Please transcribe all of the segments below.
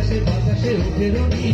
আকাশে বাতাসে উঠে রবি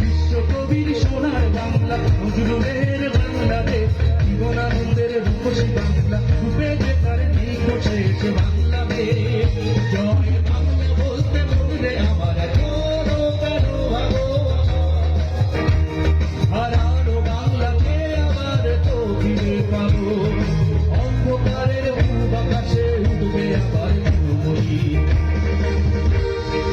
বিশ্বকবির সোনার বাংলা নজরুলের বাংলাদেশ। জীবনানন্দের রূপসী বাংলা রূপে জয়